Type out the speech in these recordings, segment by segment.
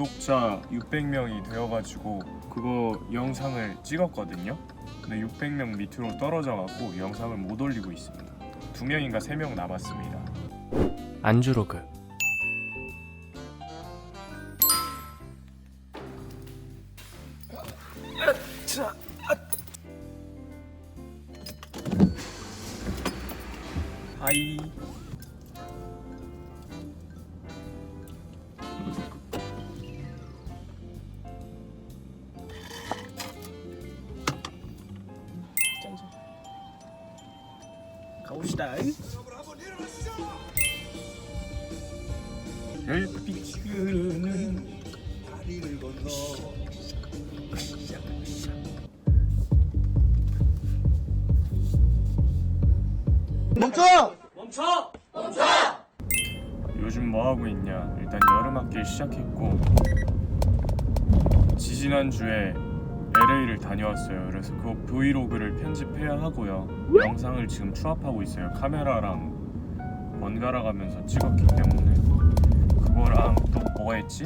구독자 600명이 되어가지고 그거 영상을 찍었거든요. 근데 600명 밑으로 떨어져갖고 영상을 못 올리고 있습니다. 두 명인가 세 명 남았습니다. 안주로그 하이. 가봅시다. 별빛이 흐르는 다리를 건너 멈춰! 요즘 뭐 하고 있냐? 일단 여름 학기 시작했고 지지난 주에 LA를 다녀왔어요. 그래서 그 브이로그를 편집해야 하고요. 영상을 지금 추합하고 있어요. 카메라랑 번갈아 가면서 찍었기 때문에 그거랑 또뭐 했지?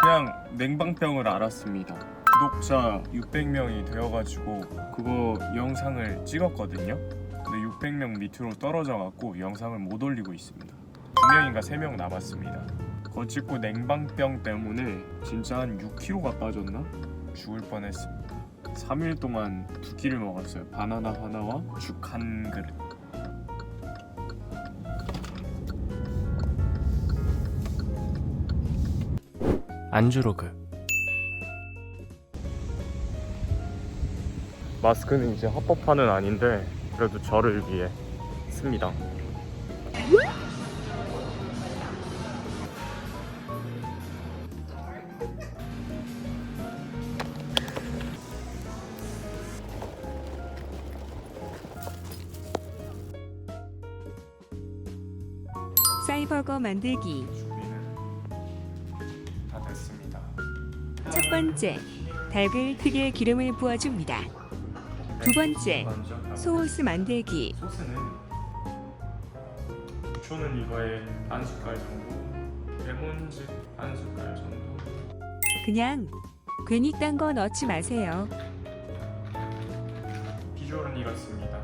그냥 냉방병을 알았습니다. 구독자 600명이 되어가지고 그거 영상을 찍었거든요. 근데 600명 밑으로 떨어져갖고 영상을 못 올리고 있습니다. 두 명인가 세명 남았습니다. 그거 찍고 냉방병 때문에 진짜 한 6kg가 빠졌나? 죽을 뻔했습니다. 3일 동안 두 끼를 먹었어요. 바나나 하나와 죽 한 그릇. 안주로그 마스크는 이제 합법화는 아닌데 그래도 저를 위해 씁니다. 사이버거 만들기 준비는 다 됐습니다. 첫 번째 닭을 크게 기름을 부어줍니다. 두 번째 소스 만들기 소스는 고추는 이거에 반 숟갈 정도, 레몬즙 반 숟갈 정도. 그냥 괜히 딴 거 넣지 마세요. 비주얼은 이렇습니다.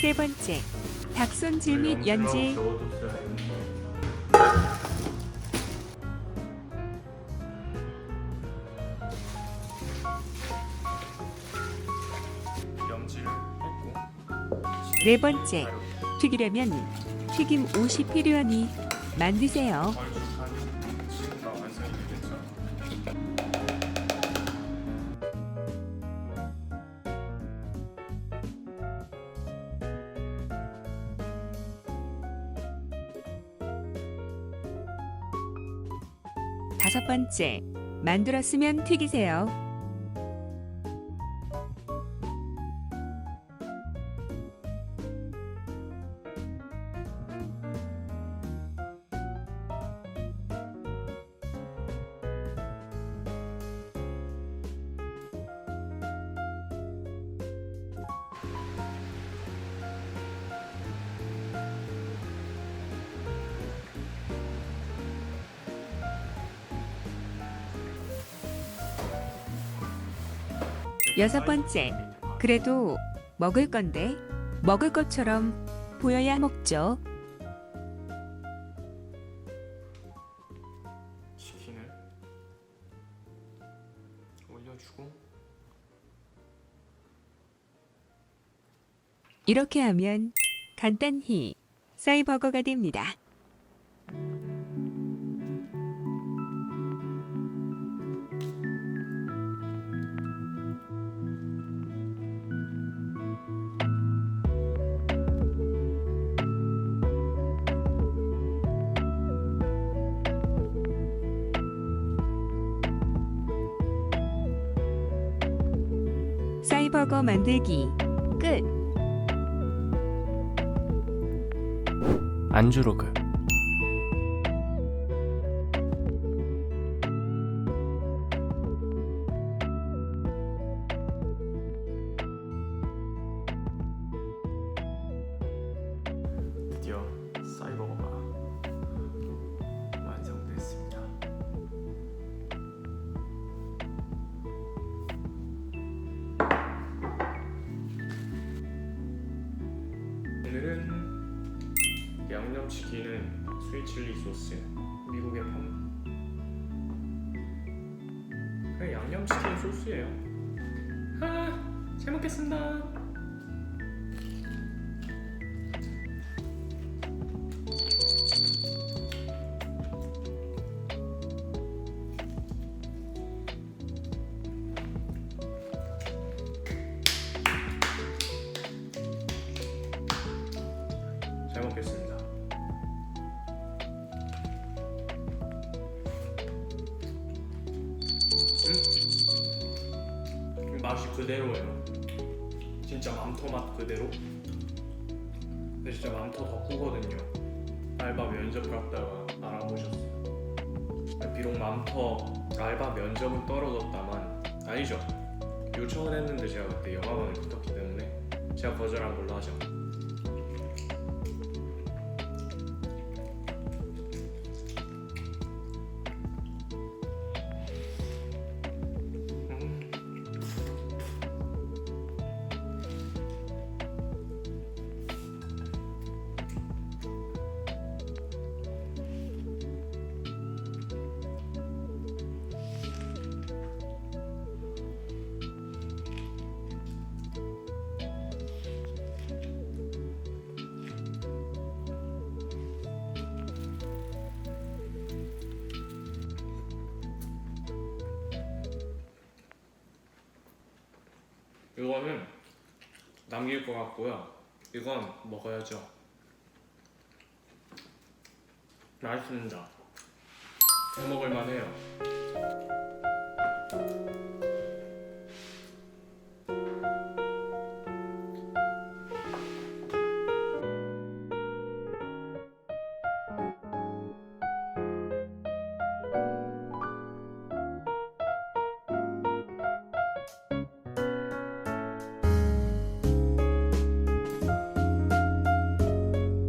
세 번째 닭손질 및 연질 했고 네 번째 튀기려면 튀김 옷이 필요하니 만드세요. 다섯 번째 만들었으면 튀기세요. 여섯 번째 그래도 먹을 건데 먹을 것처럼 보여야 먹죠. 치킨을 올려주고 이렇게 하면 간단히 사이버거가 됩니다. 사이버거 만들기 끝. 안주로그 오늘은 양념치킨은 스위칠리 소스 미국의 펌 그냥 양념치킨 소스예요. 하아 잘 먹겠습니다. 먹겠습니다. 음, 맛이 그대로예요. 진짜 맘토 맛 그대로. 근데 진짜 맘토 덕후거든요. 알바 면접 갔다가 알아보셨어요. 비록 맘터 알바 면접은 떨어졌다만 아니죠. 요청은 했는데 제가 그때 영화관에 붙었기 때문에 제가 거절한 걸로 하죠. 이거는 남길 것 같고요. 이건 먹어야죠. 맛있습니다. 해 먹을 만해요.